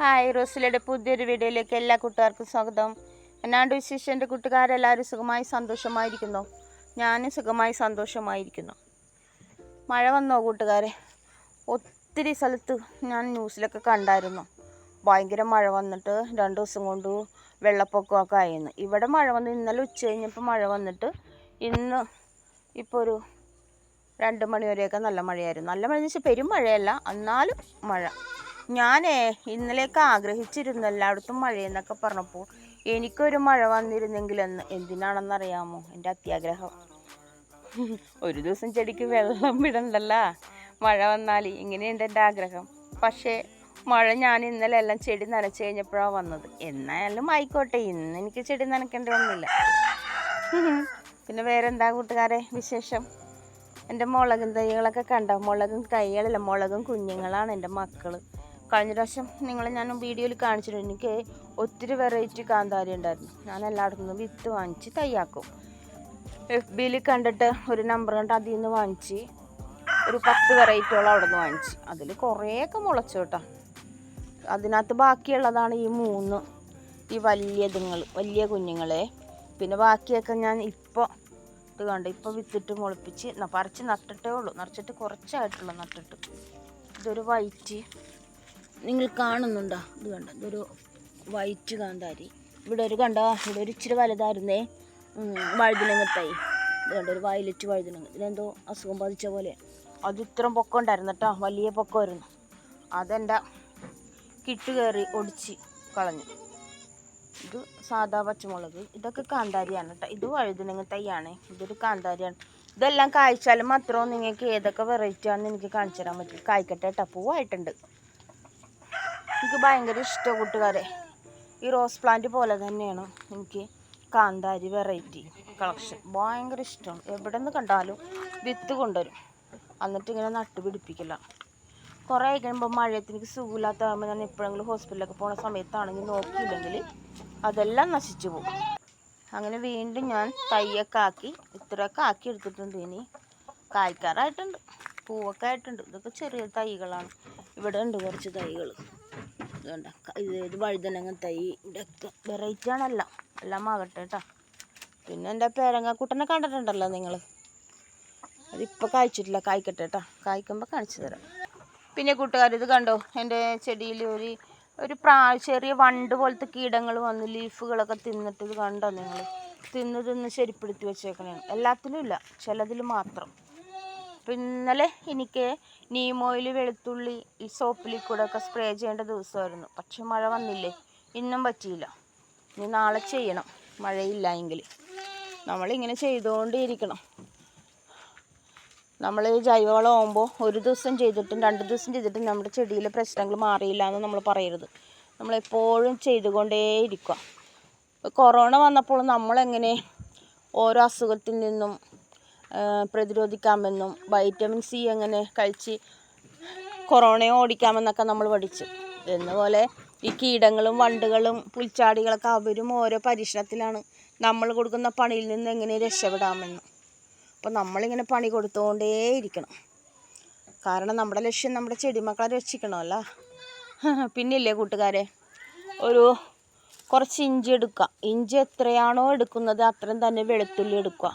Hi റോസിലയുടെ പുതിയൊരു വീഡിയോയിലേക്ക് എല്ലാ കൂട്ടുകാർക്കും സ്വാഗതം. എന്നാണ്ട് വിശേഷം എന്റെ കൂട്ടുകാരെല്ലാവരും സുഖമായി സന്തോഷമായിരിക്കുന്നു. ഞാനും സുഖമായി സന്തോഷമായിരിക്കുന്നു. മഴ വന്നോ കൂട്ടുകാരെ? ഒത്തിരി സ്ഥലത്ത് ഞാൻ ന്യൂസിലൊക്കെ കണ്ടായിരുന്നു. ഭയങ്കര മഴ വന്നിട്ട് രണ്ട് ദിവസം കൊണ്ട് വെള്ളപ്പൊക്കമൊക്കെ ആയിരുന്നു. ഇവിടെ മഴ വന്ന് ഇന്നലെ ഉച്ച കഴിഞ്ഞപ്പോൾ മഴ വന്നിട്ട് ഇന്ന് ഇപ്പോൾ ഒരു രണ്ട് മണി വരെയൊക്കെ നല്ല മഴയായിരുന്നു. നല്ല മഴ എന്ന് വെച്ചാൽ പെരും മഴയല്ല എന്നാലും മഴ. ഞാനേ ഇന്നലെയൊക്കെ ആഗ്രഹിച്ചിരുന്നു എല്ലായിടത്തും മഴയെന്നൊക്കെ പറഞ്ഞപ്പോൾ എനിക്കൊരു മഴ വന്നിരുന്നെങ്കിൽ വന്നിരുന്നെങ്കിലെന്ന്. എന്തിനാണെന്നറിയാമോ? എന്റെ അത്യാഗ്രഹം. ഒരു ദിവസം ചെടിക്ക് വെള്ളം വിടണ്ടല്ല. മഴ വന്നാൽ ഇങ്ങനെയുണ്ട് എന്റെ ആഗ്രഹം. പക്ഷേ മഴ ഞാൻ ഇന്നലെ എല്ലാം ചെടി നനച്ചു കഴിഞ്ഞപ്പോഴാണ് വന്നത്. എന്നാലും ആയിക്കോട്ടെ ഇന്ന് എനിക്ക് ചെടി നനയ്ക്കേണ്ടി വന്നില്ല. പിന്നെ വേറെ എന്താ കൂട്ടുകാരെ വിശേഷം? എന്റെ മുളകും തൈകളൊക്കെ കണ്ടോ? മുളകും തൈകളല്ല മുളകും കുഞ്ഞുങ്ങളാണ് എന്റെ മക്കൾ കഴിഞ്ഞ പ്രാവശ്യം നിങ്ങളെ ഞാൻ വീഡിയോയിൽ കാണിച്ചിട്ടുണ്ട് എനിക്ക് ഒത്തിരി വെറൈറ്റി കാന്താരി ഉണ്ടായിരുന്നു. ഞാൻ എല്ലായിടത്തു നിന്നും വിത്ത് വാങ്ങിച്ച് തയ്യാക്കും. എഫ് ബിയിൽ കണ്ടിട്ട് ഒരു നമ്പർ കണ്ട് അതിൽ നിന്ന് വാങ്ങിച്ച് ഒരു പത്ത് വെറൈറ്റിയോളം അവിടെ നിന്ന് വാങ്ങിച്ച്. അതിൽ കുറേയൊക്കെ മുളച്ചു കേട്ടോ. അതിനകത്ത് ബാക്കിയുള്ളതാണ് ഈ മൂന്ന്. ഈ വലിയ ഇതുങ്ങൾ വലിയ കുഞ്ഞുങ്ങളെ. പിന്നെ ബാക്കിയൊക്കെ ഞാൻ ഇപ്പോൾ ഇത് കണ്ട് ഇപ്പോൾ വിത്തിട്ട് മുളപ്പിച്ച് പറിച്ച് നട്ടിട്ടേ ഉള്ളൂ. നിറച്ചിട്ട് കുറച്ചായിട്ടുള്ളൂ നട്ടിട്ട്. ഇതൊരു വൈറ്റ് നിങ്ങൾ കാണുന്നുണ്ടോ? ഇത് കണ്ടോ? ഇതൊരു വൈറ്റ് കാന്താരി. ഇവിടെ ഒരു കണ്ടോ? ഇവിടെ ഒരു ഇച്ചിരി വലുതായിരുന്നേ. വഴുതിനങ്ങത്തായി ഇത് കണ്ടോ? ഒരു വയലറ്റ് വഴുതിനങ്ങ. ഇതിനെന്തോ അസുഖം ബാധിച്ച പോലെ. അത് ഇത്രയും പൊക്കം ഉണ്ടായിരുന്നു കേട്ടോ വലിയ പൊക്കമായിരുന്നു. അതെന്റെ കിട്ടു കയറി ഒടിച്ച് കളഞ്ഞു. ഇത് സാധാ പച്ചമുളക്. ഇതൊക്കെ കാന്താരിയാണ് കേട്ടോ ഇത് വഴുതിനങ്ങ തൈയാണ് ഇതൊരു കാന്താരിയാണ്. ഇതെല്ലാം കായ്ച്ചാലും മാത്രം നിങ്ങൾക്ക് ഏതൊക്കെ വെറൈറ്റി ആണെന്ന് എനിക്ക് കാണിച്ചു തരാൻ പറ്റും. കായ്ക്കട്ടെ കേട്ടോ പൂവായിട്ടുണ്ട്. എനിക്ക് ഭയങ്കര ഇഷ്ടം കൂട്ടുകാരെ. ഈ റോസ് പ്ലാന്റ് പോലെ തന്നെയാണ് എനിക്ക് കാന്താരി വെറൈറ്റി കളക്ഷൻ. ഭയങ്കര ഇഷ്ടമാണ്. എവിടെ നിന്ന് കണ്ടാലും വിത്ത് കൊണ്ടുവരും. എന്നിട്ട് ഇങ്ങനെ നട്ട് പിടിപ്പിക്കില്ല. കുറേ കഴിയുമ്പോൾ മഴയത്ത് എനിക്ക് സുഖമില്ലാത്തതാകുമ്പോൾ ഞാൻ എപ്പോഴെങ്കിലും ഹോസ്പിറ്റലിലൊക്കെ പോണ സമയത്താണെങ്കിൽ നോക്കിയില്ലെങ്കിൽ അതെല്ലാം നശിച്ചു പോകും. അങ്ങനെ വീണ്ടും ഞാൻ തയ്യൊക്കെ ആക്കി ഇത്രയൊക്കെ ആക്കി എടുത്തിട്ടുണ്ട്. ഇനി കായ്ക്കാറായിട്ടുണ്ട് പൂവൊക്കെ ആയിട്ടുണ്ട്. ഇതൊക്കെ ചെറിയ തൈകളാണ്. ഇവിടെ ഉണ്ട് കുറച്ച് തൈകൾ ഇതുണ്ട. ഇത് ഇത് വഴുതനങ്ങ തൈ ഇവിടെയൊക്കെ വെറൈറ്റി ആണല്ല. എല്ലാം ആകട്ടെ കേട്ടോ പിന്നെ എന്റെ പേരങ്ങാക്കൂട്ടനെ കണ്ടിട്ടുണ്ടല്ലോ നിങ്ങൾ അതിപ്പോൾ കായ്ച്ചിട്ടില്ല. കായ്ക്കട്ടെ കേട്ടോ കായ്ക്കുമ്പോൾ കാണിച്ചു തരാം. പിന്നെ കൂട്ടുകാർ ഇത് കണ്ടോ? എന്റെ ചെടിയിൽ ഒരു ഒരു പ്രാ ചെറിയ വണ്ട് പോലത്തെ കീടങ്ങൾ വന്ന് ലീഫുകളൊക്കെ തിന്നിട്ട് ഇത് കണ്ടോ നിങ്ങൾ തിന്ന് തിന്ന് ശരിപ്പെടുത്തി വെച്ചേക്കണേ. എല്ലാത്തിലും ഇല്ല. ചിലതിൽ മാത്രം. അപ്പം ഇന്നലെ എനിക്ക് നീം ഓയിൽ വെളുത്തുള്ളി ഈ സോപ്പിൽ കൂടെ ഒക്കെ സ്പ്രേ ചെയ്യേണ്ട ദിവസമായിരുന്നു. പക്ഷെ മഴ വന്നില്ലേ? ഇന്നും പറ്റിയില്ല. ഇനി നാളെ ചെയ്യണം. മഴയില്ല എങ്കിൽ നമ്മളിങ്ങനെ ചെയ്തുകൊണ്ടേയിരിക്കണം. നമ്മൾ ജൈവവളം ആകുമ്പോൾ ഒരു ദിവസം ചെയ്തിട്ടും രണ്ട് ദിവസം ചെയ്തിട്ടും നമ്മുടെ ചെടിയിലെ പ്രശ്നങ്ങൾ മാറിയില്ല എന്ന് നമ്മൾ പറയരുത്. നമ്മളെപ്പോഴും ചെയ്തുകൊണ്ടേയിരിക്കുക. കൊറോണ വന്നപ്പോൾ നമ്മളെങ്ങനെ ഓരോ അസുഖത്തിൽ നിന്നും പ്രതിരോധിക്കാമെന്നും വൈറ്റമിൻ സി എങ്ങനെ കഴിച്ച് കൊറോണയെ ഓടിക്കാമെന്നൊക്കെ നമ്മൾ പഠിച്ചു. എന്നപോലെ ഈ കീടങ്ങളും വണ്ടുകളും പുൽച്ചാടികളൊക്കെ അവരും ഓരോ പരീക്ഷണത്തിലാണ് നമ്മൾ കൊടുക്കുന്ന പണിയിൽ നിന്ന് എങ്ങനെ രക്ഷപ്പെടാമെന്ന്. അപ്പോൾ നമ്മളിങ്ങനെ പണി കൊടുത്തുകൊണ്ടേയിരിക്കണം കാരണം നമ്മുടെ ലക്ഷ്യം നമ്മുടെ ചെടിമക്കളെ രക്ഷിക്കണമല്ലോ. പിന്നില്ലേ കൂട്ടുകാരെ? ഒരു കുറച്ച് ഇഞ്ചി എടുക്കുക. ഇഞ്ചി എത്രയാണോ എടുക്കുന്നത് അത്രയും തന്നെ വെളുത്തുള്ളി എടുക്കുക.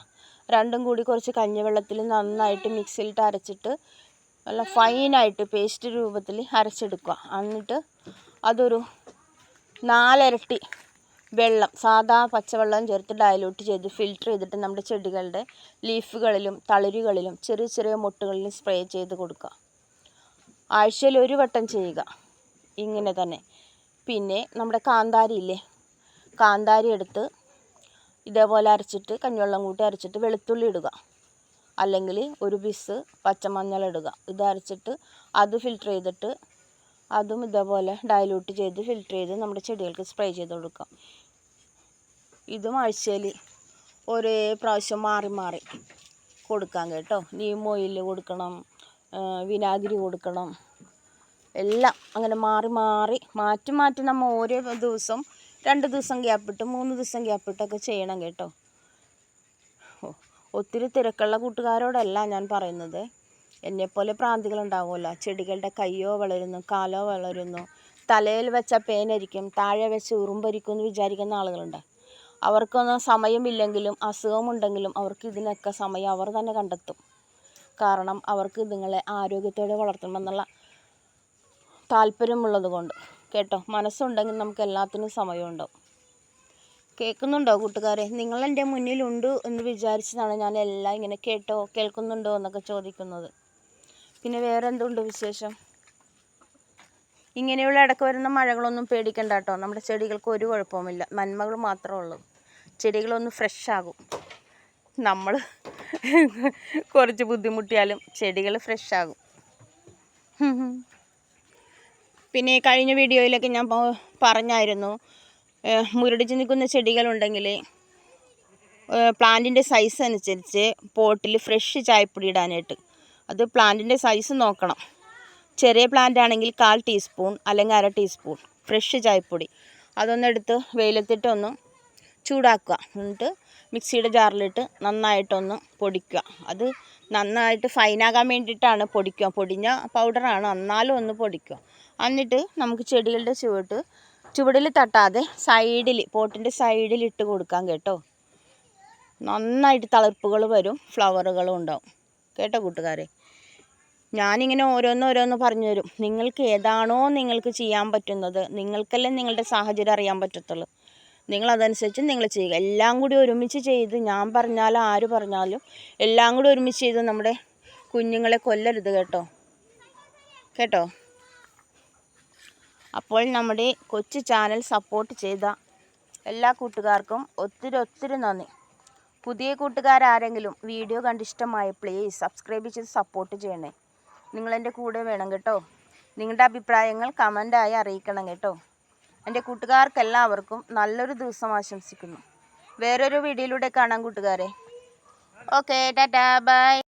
രണ്ടും കൂടി കുറച്ച് കഞ്ഞിവെള്ളത്തിൽ നന്നായിട്ട് മിക്സിയിലിട്ട് അരച്ചിട്ട് നല്ല ഫൈനായിട്ട് പേസ്റ്റ് രൂപത്തിൽ അരച്ചെടുക്കുക. എന്നിട്ട് അതൊരു നാലിരട്ടി വെള്ളം സാധാ പച്ചവെള്ളം ചേർത്ത് ഡയലൂട്ട് ചെയ്ത് ഫിൽറ്റർ ചെയ്തിട്ട് നമ്മുടെ ചെടികളുടെ ലീഫുകളിലും തളിരുകളിലും ചെറിയ ചെറിയ മുട്ടുകളിലും സ്പ്രേ ചെയ്ത് കൊടുക്കുക. ആഴ്ചയിൽ ഒരു വട്ടം ചെയ്യുക. ഇങ്ങനെ തന്നെ. പിന്നെ നമ്മുടെ കാന്താരി ഇല്ലേ കാന്താരി എടുത്ത് ഇതേപോലെ അരച്ചിട്ട് കഞ്ഞിവെള്ളം കൂട്ടി അരച്ചിട്ട് വെളുത്തുള്ളി ഇടുക. അല്ലെങ്കിൽ ഒരു പീസ് പച്ചമഞ്ഞൾ ഇടുക. ഇത് അരച്ചിട്ട് അത് ഫിൽറ്റർ ചെയ്തിട്ട് അതും ഇതേപോലെ ഡയലൂട്ട് ചെയ്ത് ഫിൽറ്റർ ചെയ്ത് നമ്മുടെ ചെടികൾക്ക് സ്പ്രേ ചെയ്ത് കൊടുക്കാം. ഇതും ആഴ്ചയിൽ ഒരേ പ്രാവശ്യം മാറി മാറി കൊടുക്കാം കേട്ടോ. നീം ഓയിൽ കൊടുക്കണം വിനാഗിരി കൊടുക്കണം. എല്ലാം അങ്ങനെ മാറി മാറി മാറ്റി മാറ്റി നമ്മൾ ഓരോ ദിവസം രണ്ട് ദിവസം ഗ്യാപ്പിട്ട് മൂന്ന് ദിവസം ഗ്യാപ്പിട്ടൊക്കെ ചെയ്യണം കേട്ടോ. ഒത്തിരി തിരക്കുള്ള കൂട്ടുകാരോടല്ല ഞാൻ പറയുന്നത്. എന്നെപ്പോലെ പ്രാന്തികളുണ്ടാവുമല്ലോ ചെടികളുടെ കയ്യോ വളരുന്നു കാലോ വളരുന്നു. തലയിൽ വെച്ച പേനരിക്കും താഴെ വെച്ച് ഉറുമ്പരിക്കും എന്ന് വിചാരിക്കുന്ന ആളുകളുണ്ട്. അവർക്കൊന്നും സമയമില്ലെങ്കിലും അസുഖമുണ്ടെങ്കിലും അവർക്ക് ഇതിനൊക്കെ സമയം അവർ തന്നെ കണ്ടെത്തും. കാരണം അവർക്ക് ഇതുങ്ങളെ ആരോഗ്യത്തോടെ വളർത്തണമെന്നുള്ള താല്പര്യമുള്ളത് കൊണ്ട് കേട്ടോ. മനസ്സുണ്ടെങ്കിൽ നമുക്ക് എല്ലാത്തിനും സമയമുണ്ടാവും. കേൾക്കുന്നുണ്ടോ കൂട്ടുകാരെ? നിങ്ങൾ എന്റെ മുന്നിലുണ്ട് എന്ന് വിചാരിച്ചതാണ് ഞാൻ എല്ലാം ഇങ്ങനെ കേട്ടോ കേൾക്കുന്നുണ്ടോ എന്നൊക്കെ ചോദിക്കുന്നത്. പിന്നെ വേറെ എന്തുണ്ട് വിശേഷം? ഇങ്ങനെയുള്ള ഇടയ്ക്ക് വരുന്ന മഴകളൊന്നും പേടിക്കണ്ട കേട്ടോ. നമ്മുടെ ചെടികൾക്ക് ഒരു കുഴപ്പവുമില്ല. നന്മകൾ മാത്രമേ ഉള്ളൂ. ചെടികളൊന്ന് ഫ്രഷ് ആകും. നമ്മൾ കുറച്ച് ബുദ്ധിമുട്ടിയാലും ചെടികൾ ഫ്രഷ് ആകും. പിന്നെ കഴിഞ്ഞ വീഡിയോയിലൊക്കെ ഞാൻ പറഞ്ഞായിരുന്നു മുരടിച്ച് നിൽക്കുന്ന ചെടികളുണ്ടെങ്കിൽ പ്ലാന്റിന്റെ സൈസ് അനുസരിച്ച് പോട്ടിൽ ഫ്രഷ് ചായപ്പൊടി ഇടാനായിട്ട്. അത് പ്ലാന്റിന്റെ സൈസ് നോക്കണം. ചെറിയ പ്ലാന്റ് ആണെങ്കിൽ കാൽ ടീസ്പൂൺ അല്ലെങ്കിൽ അര ടീസ്പൂൺ ഫ്രഷ് ചായപ്പൊടി. അതൊന്നെടുത്ത് വെയിലത്തിട്ടൊന്ന് ചൂടാക്കുക. എന്നിട്ട് മിക്സിയുടെ ജാറിലിട്ട് നന്നായിട്ടൊന്ന് പൊടിക്കുക. അത് നന്നായിട്ട് ഫൈനാകാൻ വേണ്ടിയിട്ടാണ് പൊടിക്കുക. പൊടിഞ്ഞ പൗഡറാണ് എന്നാലും ഒന്ന് പൊടിക്കുക. എന്നിട്ട് നമുക്ക് ചെടികളുടെ ചുവട്ട് ചുവടിൽ തട്ടാതെ സൈഡിൽ പോട്ടിന്റെ സൈഡിൽ ഇട്ട് കൊടുക്കാം കേട്ടോ. നന്നായിട്ട് തളിർപ്പുകൾ വരും ഫ്ലവറുകളും ഉണ്ടാവും. കേട്ടോ കൂട്ടുകാരെ? ഞാനിങ്ങനെ ഓരോന്നോരോന്ന് പറഞ്ഞു തരും. നിങ്ങൾക്ക് ഏതാണോ നിങ്ങൾക്ക് ചെയ്യാൻ പറ്റുന്നത് നിങ്ങൾക്കല്ലേ നിങ്ങളുടെ സാഹചര്യം അറിയാൻ പറ്റത്തുള്ളൂ. നിങ്ങൾ അതനുസരിച്ച് നിങ്ങൾ ചെയ്യുക. എല്ലാം കൂടി ഒരുമിച്ച് ചെയ്ത് ഞാൻ പറഞ്ഞാലും ആര് പറഞ്ഞാലും എല്ലാം കൂടി ഒരുമിച്ച് ചെയ്ത് നമ്മുടെ കുഞ്ഞുങ്ങളെ കൊല്ലരുത് കേട്ടോ. കേട്ടോ? അപ്പോൾ നമ്മുടെ കൊച്ചു ചാനൽ സപ്പോർട്ട് ചെയ്ത എല്ലാ കൂട്ടുകാർക്കും ഒത്തിരി ഒത്തിരി നന്ദി. പുതിയ കൂട്ടുകാരാരെങ്കിലും വീഡിയോ കണ്ടിഷ്ടമായ പ്ലീസ് സബ്സ്ക്രൈബ് ചെയ്ത് സപ്പോർട്ട് ചെയ്യണേ. നിങ്ങളെന്റെ കൂടെ വേണം കേട്ടോ. നിങ്ങളുടെ അഭിപ്രായങ്ങൾ കമന്റായി അറിയിക്കണം കേട്ടോ. എന്റെ കൂട്ടുകാർക്കെല്ലാവർക്കും നല്ലൊരു ദിവസം ആശംസിക്കുന്നു. വേറൊരു വീഡിയോയിലൂടെ കാണാം കൂട്ടുകാരെ. Okay tata bye